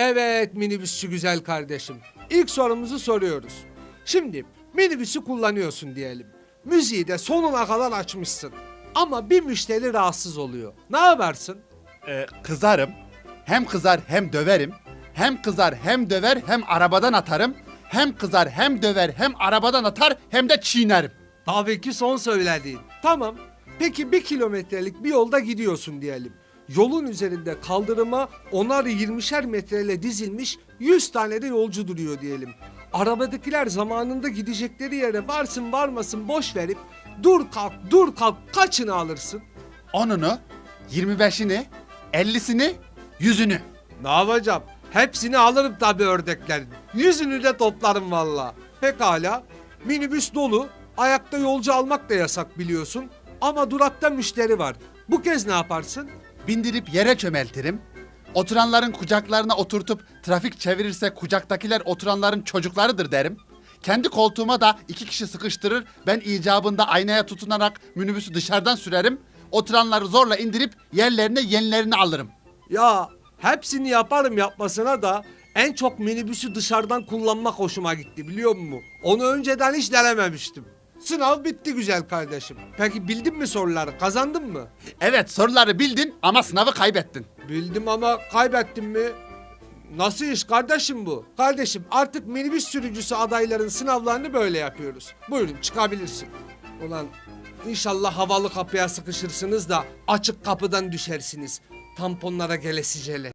Evet minibüsçü güzel kardeşim. İlk sorumuzu soruyoruz. Şimdi minibüsü kullanıyorsun diyelim. Müziği de sonuna kadar açmışsın. Ama bir müşteri rahatsız oluyor. Ne yaparsın? Ee, kızarım. Hem kızar hem döverim. Hem kızar hem döver hem arabadan atarım. Hem kızar hem döver hem arabadan atar hem de çiğnerim. Tabii ki son söylediğin. Tamam. Peki bir kilometrelik bir yolda gidiyorsun diyelim. Yolun üzerinde kaldırıma onar yirmişer metreyle dizilmiş 100 tane de yolcu duruyor diyelim. Arabadakiler zamanında gidecekleri yere varsın varmasın boş verip dur kalk dur kalk kaçını alırsın? Onunu, 25'ini, 50'sini, yüzünü. Ne yapacağım? Hepsini alırım tabii ördeklerin. Yüzünü de toplarım valla. Pekala. Minibüs dolu. Ayakta yolcu almak da yasak biliyorsun. Ama durakta müşteri var. Bu kez ne yaparsın? Bindirip yere çömeltirim. Oturanların kucaklarına oturtup trafik çevirirse kucaktakiler oturanların çocuklarıdır derim. Kendi koltuğuma da iki kişi sıkıştırır. Ben icabında aynaya tutunarak minibüsü dışarıdan sürerim. Oturanları zorla indirip yerlerine yenilerini alırım. Ya hepsini yaparım yapmasına da en çok minibüsü dışarıdan kullanmak hoşuma gitti biliyor musun? Onu önceden hiç denememiştim. Sınav bitti güzel kardeşim. Peki bildin mi soruları? Kazandın mı? Evet soruları bildin ama sınavı kaybettin. Bildim ama kaybettim mi? Nasıl iş kardeşim bu? Kardeşim artık minibüs sürücüsü adayların sınavlarını böyle yapıyoruz. Buyurun çıkabilirsin. Ulan inşallah havalı kapıya sıkışırsınız da açık kapıdan düşersiniz. Tamponlara gelesicele.